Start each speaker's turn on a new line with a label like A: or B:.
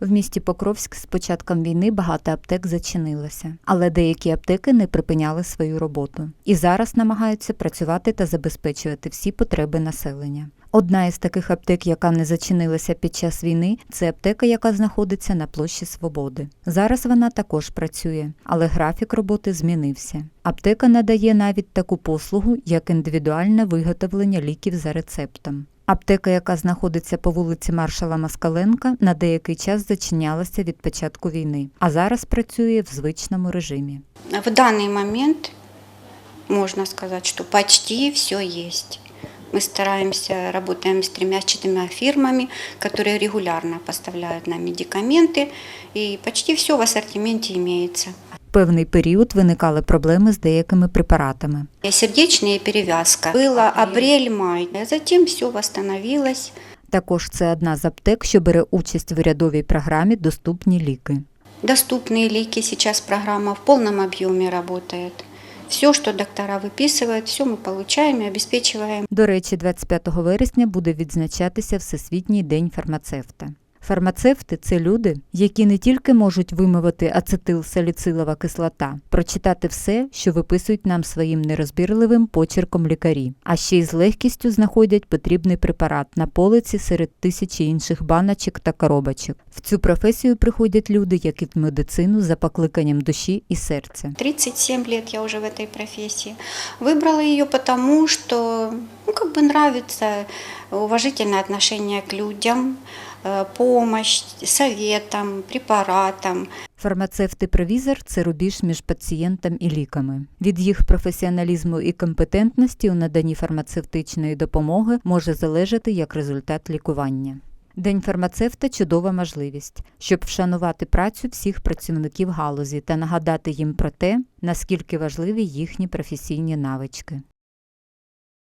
A: В місті Покровськ з початком війни багато аптек зачинилося, але деякі аптеки не припиняли свою роботу і зараз намагаються працювати та забезпечувати всі потреби населення. Одна із таких аптек, яка не зачинилася під час війни, це аптека, яка знаходиться на площі Свободи. Зараз вона також працює, але графік роботи змінився. Аптека надає навіть таку послугу, як індивідуальне виготовлення ліків за рецептом. Аптека, яка знаходиться по вулиці Маршала Москаленка, на деякий час зачинялася від початку війни, а зараз працює в звичному режимі.
B: В данный момент можно сказать, что почти все есть. Мы стараемся, работаем с тремя-четырьмя фирмами, которые регулярно поставляют нам медикаменты, и почти все в ассортименте имеется.
A: Певний період виникали проблеми з деякими препаратами.
B: Сердечная перевязка. Было апрель-май, а затем все восстановилось.
A: Також це одна з аптек, що бере участь в урядовій програмі Доступні ліки.
B: Доступные лики, сейчас программа в полном объеме работает. Все, что доктора выписывают, все мы получаем и обеспечиваем.
A: До речі, 25 вересня буде відзначатися Всесвітній день фармацевта. Фармацевти це люди, які не тільки можуть вимовити ацетилсаліцилова кислота, прочитати все, що виписують нам своїм нерозбірливим почерком лікарі, а ще й з легкістю знаходять потрібний препарат на полиці серед тисячі інших баночок та коробочок. В цю професію приходять люди, як і в медицину, за покликанням душі і серця.
B: 37 лет я уже в этой профессии. Выбрала ее потому, что ну, как бы нравится уважительное отношение к людям, э, помощь советам, препаратам.
A: Фармацевт-провізор це рубіж між пацієнтом і ліками. Від їх професіоналізму і компетентності у наданні фармацевтичної допомоги може залежати як результат лікування. День фармацевта чудова можливість, щоб вшанувати працю всіх працівників галузі та нагадати їм про те, наскільки важливі їхні професійні навички.